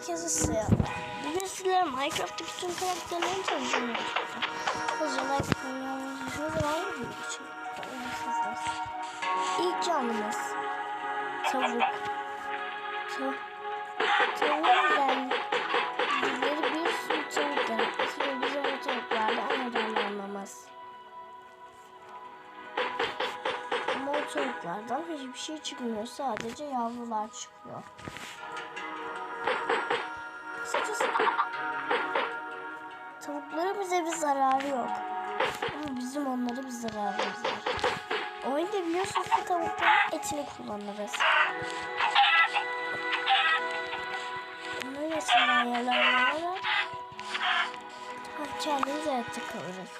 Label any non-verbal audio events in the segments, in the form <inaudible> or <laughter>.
herkese selam. Bugün sizlere Minecraft'taki tüm karakterlerini tanıtacağım. Yapmayı zaman? İlk canlımız tavuk. Tav tavuğun özellikleri bir sürü tavuk yaratması ve bizim o tavuklarla aniden anlamaz. Ama o tavuklardan hiçbir şey çıkmıyor. Sadece yavrular çıkıyor. Kısacası tavukların bize bir zararı yok. Ama bizim onlara bir zararımız var. Oyunda biliyorsunuz ki tavukların etini kullanırız. Bunların etinden yararlanarak kendimiz hayatta kalırız.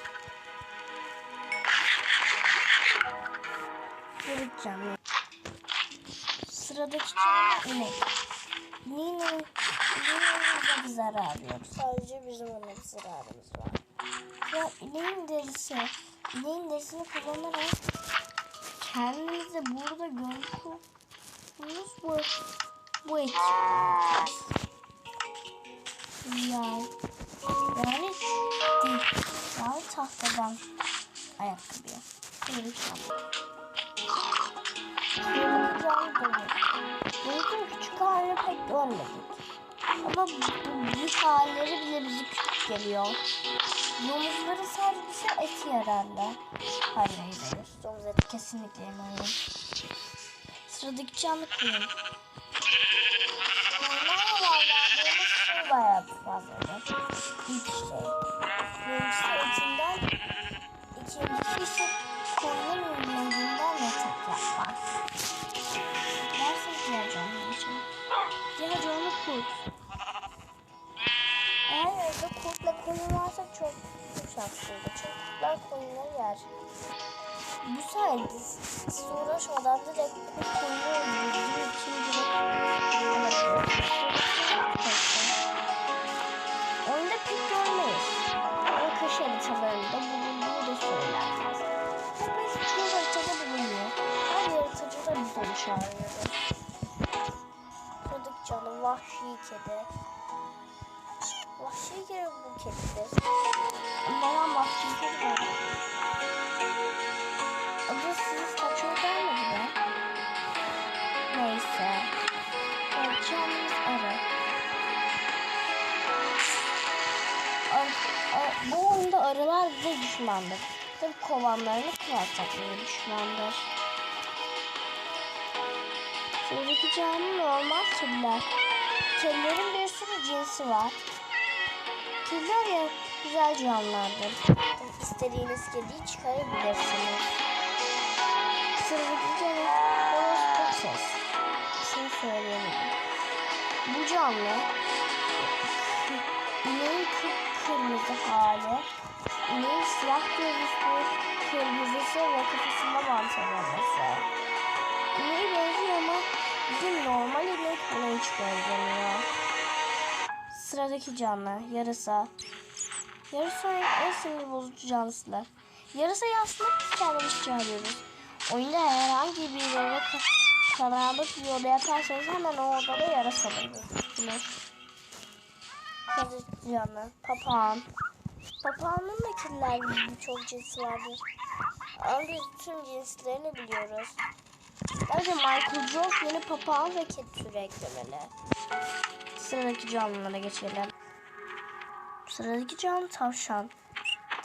Canlı. Sıradaki inek. İneğin ineğin bize bir zararı yok. Sadece bizim ona bir zararımız var. Ya ineğin derisi. İneğin derisini kullanarak kendimize burada gördüğümüz bu bu kullanacağız. Ya yani. Yani tahtadan ayakkabıya. Böyle çanta. Bunun küçük halini pek görmedik. Ama bu büyük halleri bile bizi küçük geliyor. Domuzları sadece eti yararlı. Hayır hayır. Domuz eti kesinlikle yemeyin. Sıradaki canlı koyun. Normal havalandığımız şey bayağı fazladır. İlk şey. Birincisi etinden, ikincisi ise Çünkü kurtlar koyunları yer. Bu sayede siz uğraşmadan direkt koyunu öldürdüğü için direkt. Oyunda pek görmeyiz. Ama kış haritalarında bulunduğu da söylenmez. Hepimiz çoğu haritada bulunuyor. Her yaratıcı da biz onu çağırıyoruz. Sıradaki canım vahşi kedi. Vahşi kedi bu kedidir. Ar- bu oyunda arılar bize düşmandır. Tabi kovanlarını kırarsak bize düşmandır. Sıradaki canlı normal kediler. Kedilerin bir sürü cinsi var. Kediler ya güzel canlılardır. İstediğiniz kediyi çıkarabilirsiniz. Sıradaki canlı horoz ses. İsmini söyleyemedim. Bu canlı <laughs> ineğin kırmızı hali, ineğin siyah gözlüsü, kırmızısı ve kafasında mantar olması. İneğe benziyor ama bizim normal inek buna hiç benzemiyor. Sıradaki canlı yarasa. Yarasa en sinir bozucu canlısılar. Yarasayı aslında biz kendimiz çağırıyoruz. Oyunda herhangi bir yere ka- karanlık bir oda yaparsanız hemen o odada yarasa bulursunuz. Sıradaki canlı papağan. Papağanın da kediler gibi birçok cinsi vardır. Ama tüm cinslerini biliyoruz. Bence Michael Jones yeni papağan ve kedi türü eklemeli. Sıradaki canlılara geçelim. Sıradaki canlı tavşan.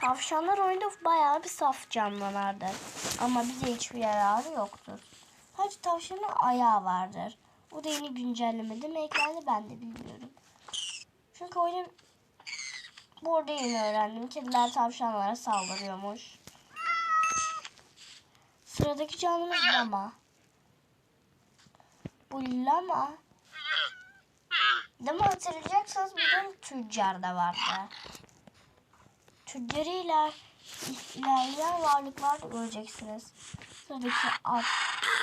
Tavşanlar oyunda bayağı bir saf canlılardır. Ama bize hiçbir yararı yoktur. Sadece tavşanın ayağı vardır. O da yeni güncellemede mi eklendi ben de bilmiyorum. Çünkü oyunu bu arada yeni öğrendim. Kediler tavşanlara saldırıyormuş. Sıradaki canlımız lama. Bu lama. Lama hatırlayacaksınız bizim tüccarda vardı. Tüccarı iler, ilerleyen varlıklar göreceksiniz. Sıradaki at.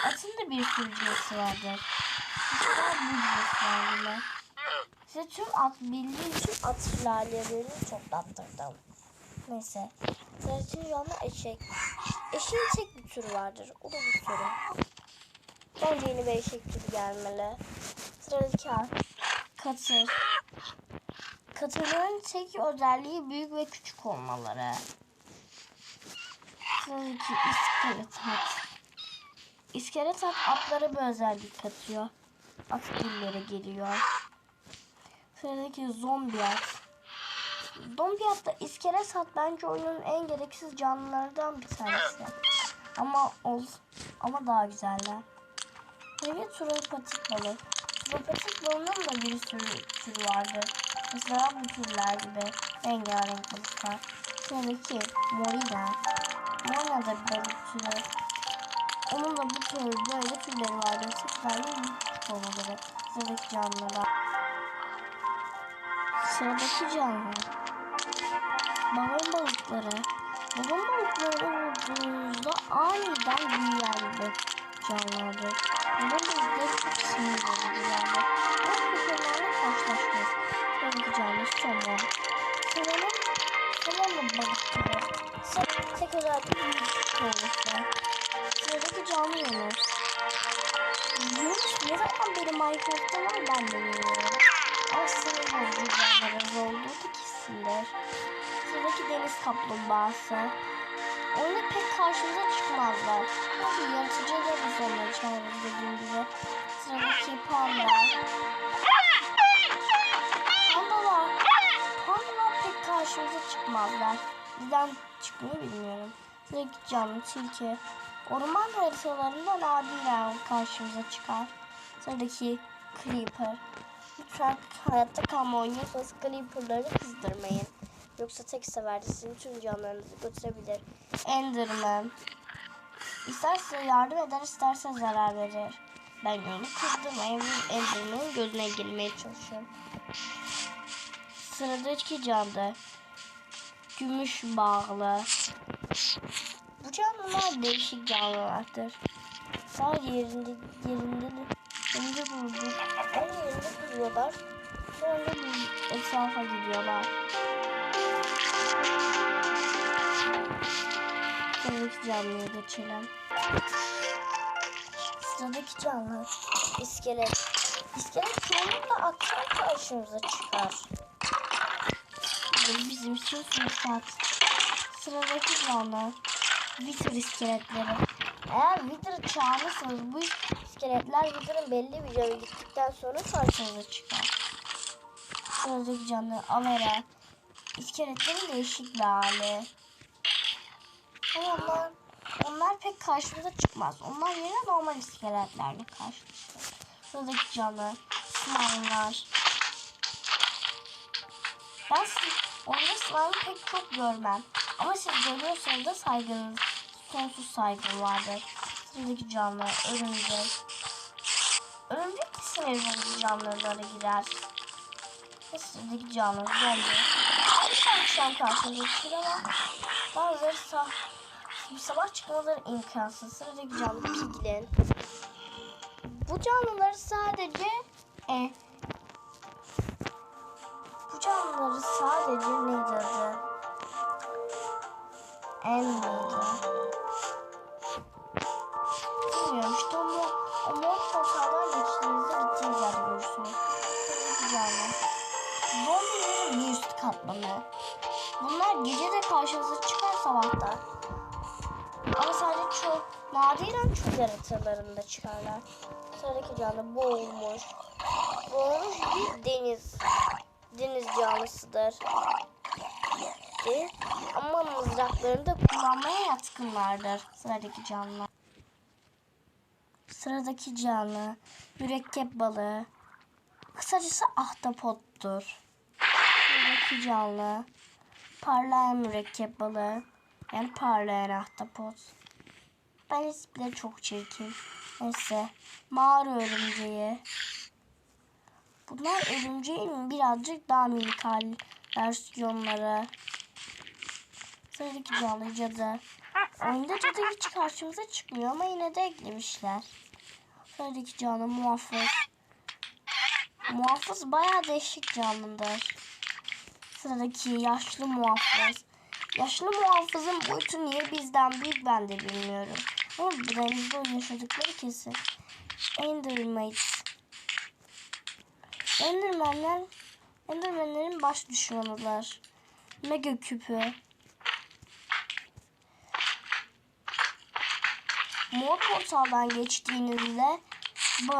Atın da bir sürü cinsi vardır. İşte bu cinslerle. Size tüm at bildiğim için at sülalelerini toplattırdım. Neyse. Sıradaki canlı eşek. Eşeğin tek bir türü vardır. O da bu türü. Bence yeni bir eşek türü gelmeli. Sıradaki harf. Katır. Katırların tek özelliği büyük ve küçük olmaları. Sıradaki iskelet at. İskelet at atlara bir özellik katıyor. At dillere geliyor. Sıradaki zombi at. Zombi atla iskelet at bence oyunun en gereksiz canlılardan bir tanesi. Ama ol, ama daha güzeller. Ve tropatik balık. Tropatik balığın da bir sürü türü vardır. Mesela bu türler gibi rengarenk balıklar. Sıradaki morina. Morina da bir balık türü. Onun da bu tür böyle türleri vardır. Tekrar küçük olmaları. Sıradaki canlılar. Sıradaki canlı. Balon balıkları. Balon balıkları vurduğunuzda aniden büyüyen bir canlılardır. Balon balıkları çok sinir bozuculardır. Bu kusurlarla karşılaşmaz. Canlı somon. Somonun somonla balık türü. Tek, özelliği büyük olması. Sıradaki canlı. Yunus ne zaman benim Minecraft'ta var ben bilmiyorum. Ama canlıların olduğu da kesindir. Sıradaki deniz kaplumbağası. Oyunda pek karşımıza çıkmazlar. Çünkü yaratıcı da biz onları çağırırız dediğim gibi. Sıradaki panda. Pandalar. Pandalar pek karşımıza çıkmazlar. Bizden çıkmıyor bilmiyorum. Sıradaki canlı tilki. Orman haritalarında nadiren karşımıza çıkar. Sıradaki creeper. Lütfen hayatta kalma oynuyorsanız creeperları kızdırmayın. Yoksa tek seferde sizin tüm canlarınızı götürebilir. Enderman. İsterse yardım eder, isterse zarar verir. Ben onu kırdırmayayım. Enderman'ın gözüne girmeye çalışıyorum. Sıradaki canlı. Gümüş bağlı. Bu canlılar değişik canlılardır. Sadece yerinde yerinde yerinde durdu. Aynı yerinde duruyorlar. Sonra bir etrafa gidiyorlar. Sıradaki canlıya geçelim. Sıradaki canlı iskelet. İskelet çoğunlukla akşam karşımıza çıkar. Bu bizim için fırsat. Sıradaki canlı Wither iskeletleri. Eğer Wither'ı çağırırsanız bu iskeletler Wither'ın belli bir yere gittikten sonra karşınıza çıkar. Sıradaki canlı Avera. İskeletlerin değişik bir hali. Ama onlar, onlar pek karşımıza çıkmaz. Onlar yerine normal iskeletlerle karşılaşır. Sıradaki canlı slime'lar. Ben onda slime'ı pek çok görmem. Ama siz görüyorsanız da saygınız, sonsuz saygı vardır. Sıradaki canlı örümcek. Örümcek de sinir bozucu canlılara girer. Ve sıradaki canlı zombi. Akşam karşımıza çıkıyor ama bazıları sah bir sabah çıkmaları imkansız. Sıradaki canlı piglin. Bu canlıları sadece e, bu canlıları sadece neydi adı? En miydi? Çok nadiren çok yaratılarında çıkarlar. Sıradaki canlı boğulmuş. Boğulmuş bir deniz. Deniz canlısıdır. Ve ama mızraklarını da kullanmaya yatkınlardır. Sıradaki canlı. Sıradaki canlı mürekkep balığı. Kısacası ahtapottur. Sıradaki canlı parlayan mürekkep balığı. Yani parlayan ahtapot. Ben isimleri çok çirkin. Neyse. Mağara örümceği. Bunlar örümceğin birazcık daha minik hal versiyonları. Sıradaki canlı cadı. Oyunda cadı hiç karşımıza çıkmıyor ama yine de eklemişler. Sıradaki canlı muhafız. Muhafız bayağı değişik canlıdır. Sıradaki yaşlı muhafız. Yaşlı muhafızın boyutu niye bizden büyük ben de bilmiyorum. Ama denizde yaşadıkları kesin. Endermates. Endermenler Endermenlerin baş düşmanılar. Mega küpü. Mor portaldan geçtiğinizde bu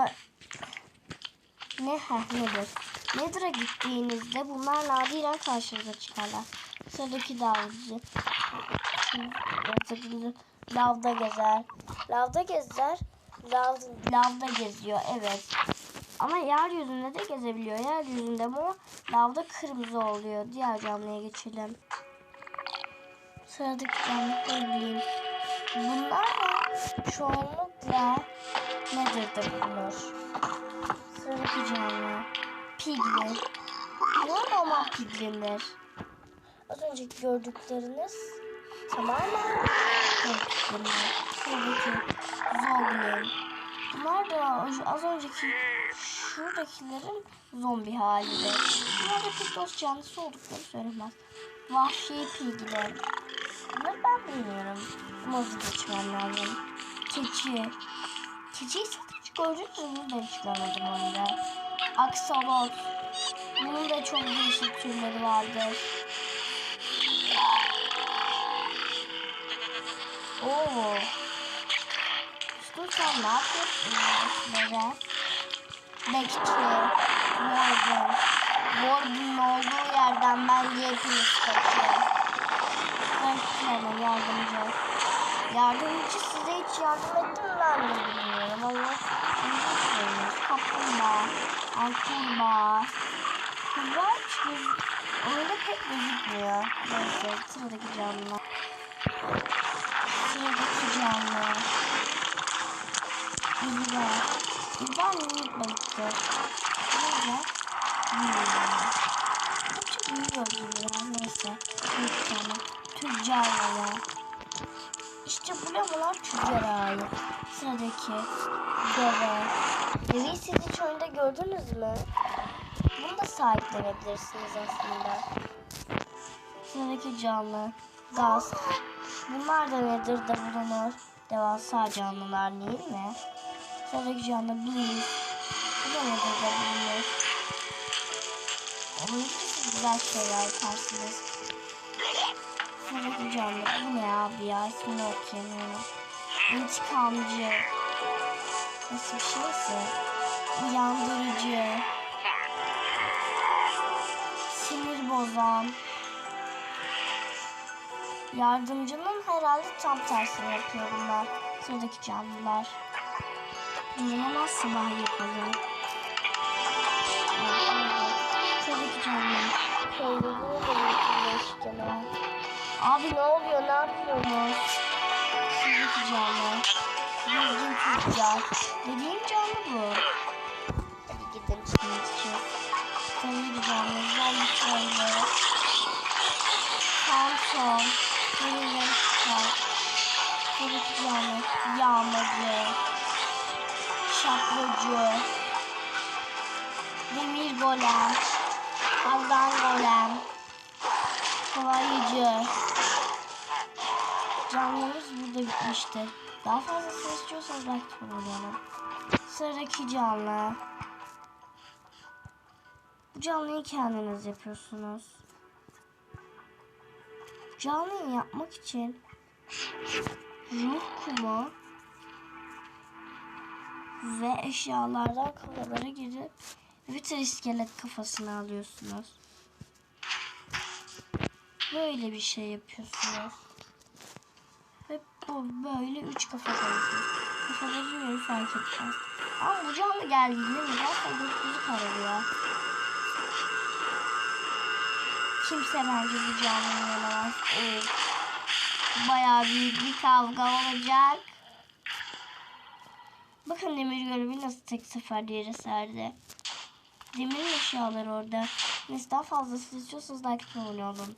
ne heh nedir? Nether'a gittiğinizde bunlar nadiren karşınıza çıkarlar. Sıradaki davcı. Lavda gezer. Lavda gezer. Lav, lavda geziyor evet. Ama yeryüzünde de gezebiliyor. Yeryüzünde mor, lavda kırmızı oluyor. Diğer canlıya geçelim. Sıradaki canlı Goblin. Bunlar da çoğunlukla Nether'da bulunur. Sıradaki canlı Piglin. Bunlar normal piglinler. Az önceki gördükleriniz piglinler. Sıradaki Zoglin. Bunlar da az önceki şuradakilerin zombi halidir. Bunlar da pek dost canlısı oldukları söylemez. Vahşi pilgiler. Bunları ben bilmiyorum. Hızlı geçmem lazım. Keçi. Keçiyi zaten hiç gördünüz mü? Ben hiç görmedim onu da. Aksolot. Bunun da çok değişik türleri vardır. Oo. İşte sen ne yapıyorsun? Böyle. Bekçi. Warden. Warden'ın olduğu yerden bence hepimiz kaçıyor. Bekçi yardımcı. Yardımcı size hiç yardım etti mi ben de bilmiyorum. Allah bilmiyoruz. Kaplumbağa. Alturbağa. Kurbağa hiç göz... Oyunda pek gözükmüyor. Neyse sıradaki canlı. İlber. İlber minik balıktır. Böyle. Bilmiyorum. Çok büyüyor gibi ya. Neyse. Büyük canlı. Tüccarlara. İşte bu lamalar tüccara ait. Sıradaki deve. Deveyi siz hiç oyunda gördünüz mü? Bunu da sahiplenebilirsiniz aslında. Sıradaki canlı. Gaz. Bunlar da nedir de bulunur. Devasa canlılar değil mi? Sıradaki canlı Blaze. Bu da nedir de bulunur. Onun için güzel şeyler yaparsınız. Sıradaki canlı. Bu ne abi ya? İsmini okuyamıyorum. İntikamcı. Nasıl bir şeyse. Uyandırıcı. Sinir bozan. Yardımcının herhalde tam tersini yapıyor bunlar. Sıradaki canlılar. Hemen sabah yapalım. Sıradaki canlı. Abi ne oluyor? Ne yapıyorsunuz? Sıradaki canlı. Bildiğin tüccar. Dediğim canlı bu. Canlı. Yağmacı. Şaklacı. Demir golem. Havdan golem. Kolayıcı. Canlımız burada bitmiştir. Daha fazlasını istiyorsanız belki kullanalım. Sıradaki canlı. Bu canlıyı kendiniz yapıyorsunuz. Canlıyı yapmak için ruh kumu ve eşyalardan kafalara girip Wither iskelet kafasını alıyorsunuz. Böyle bir şey yapıyorsunuz. Ve bu böyle üç kafa koyuyorsunuz. Kafaları yeri fark etmez. Ama bu canlı geldiğinde mi? Zaten gökyüzü kararıyor. Kimse bence bu canlıyı yenemez. Evet. Bayağı büyük bir kavga olacak. Bakın demir görevi nasıl tek seferde yere serdi. Demir eşyalar orada. Neyse daha fazlası istiyorsanız like abone olun.